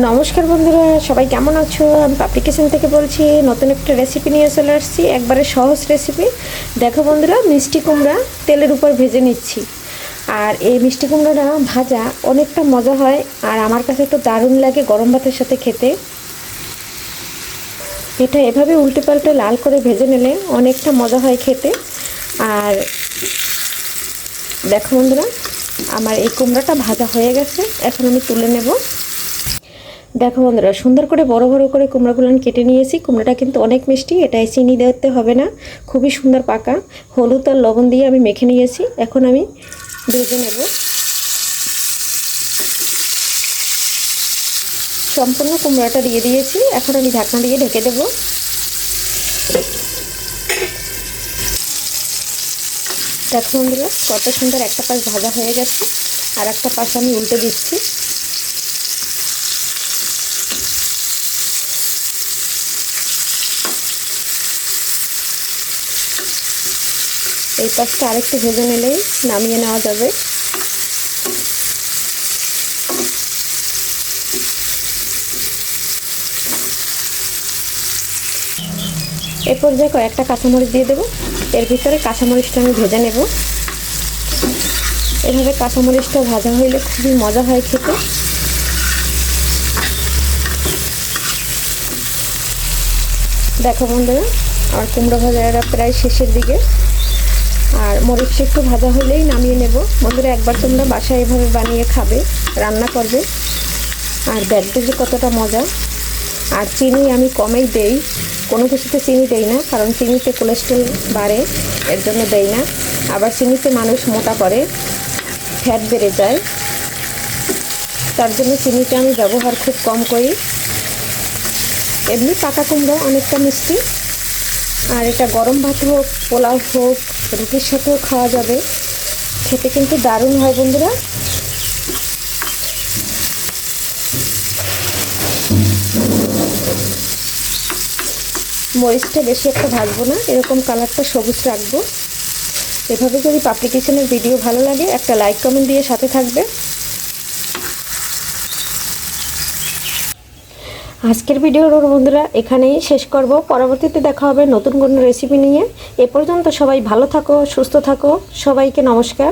নমস্কার বন্ধুরা, সবাই কেমন আছো? আমি পাপড়ি কিচেন থেকে বলছি, নতুন একটা রেসিপি নিয়ে চলে আসছি, একবারে সহজ রেসিপি দেখো বন্ধুরা, মিষ্টি কুমড়া তেলের উপর ভেজে নিচ্ছি। আর এই মিষ্টি কুমড়াটা ভাজা অনেকটা মজা হয়, আর আমার কাছে তো দারুণ লাগে গরম ভাতের সাথে খেতে। এটা এভাবে উল্টে পাল্টে লাল করে ভেজে নিলে অনেকটা মজা হয় খেতে। আর দেখো বন্ধুরা, আমার এই কুমড়াটা ভাজা হয়ে গেছে, এখন আমি তুলে নেব। দেখো বন্ধুরা, সুন্দর করে বড় বড় করে কুমড়াগুলো কেটে নিয়েছি। কুমড়াটা কিন্তু অনেক মিষ্টি, এটাই চিনি দিতে হবে না। খুবই সুন্দর পাকা। হলুদ আর লবণ দিয়ে আমি মেখে নিয়েছি। এখন আমি ভেজে নেব। সম্পূর্ণ কুমড়াটা দিয়ে দিয়েছি। এখন আমি ঢাকনা দিয়ে ঢেকে দেব। দেখো বন্ধুরা, কত সুন্দর একটা পাশ ভাজা হয়ে গেছে। আর একটা পাশ আমি উল্টে দিচ্ছি। এই পাশটা আরেকটু ভেজে নিলেই নামিয়ে নেওয়া যাবে। এ পর্যায়ে কয়েকটা কাঁচামরিচ দিয়ে দেবো। এর ভিতরে কাঁচামরিচটা আমি ভেজে নেব। এভাবে কাঁচামরিচটা ভাজা হইলে খুবই মজা হয় খেতে। দেখো বন্ধুরা, আমার কুমড়ো ভাজাটা প্রায় শেষের দিকে। আর মরিচটা একটু ভাজা হলেই নামিয়ে নেব। বন্ধুরা, একবার তোমরা বাসায় এভাবে বানিয়ে খাবে, রান্না করবে। আর দেখবে যে কতটা মজা। আর চিনি আমি কমেই দেই। কোনো কিছুতে চিনি দেই না, কারণ চিনিতে কোলেস্ট্রল বাড়ে, এর জন্য দেই না। আবার চিনিতে মানুষ মোটা করে ফ্যাট বেড়ে যায়। তার জন্য চিনিটা আমি ব্যবহার খুব কম করি। এমনি পাকা কুমড়ো অনেকটা মিষ্টি। আর এটা গরম ভাত হোক, পোলাও হোক রুটির সাথেও খাওয়া যাবে। খেতে কিন্তু দারুণ হয় বন্ধুরা। মরিচটা বেশি একটা ভাজবো না, এরকম কালারটা সবুজ রাখব। এভাবে যদি পাপড়ি কিচেনের ভিডিও ভালো লাগে, একটা লাইক কমেন্ট দিয়ে সাথে থাকবে। আজকের ভিডিওর বন্ধুরা এখানেই শেষ করব। পরবর্তীতে দেখা হবে নতুন কোনো রেসিপি নিয়ে। এ পর্যন্ত সবাই ভালো থাকো, সুস্থ থাকো। সবাইকে নমস্কার।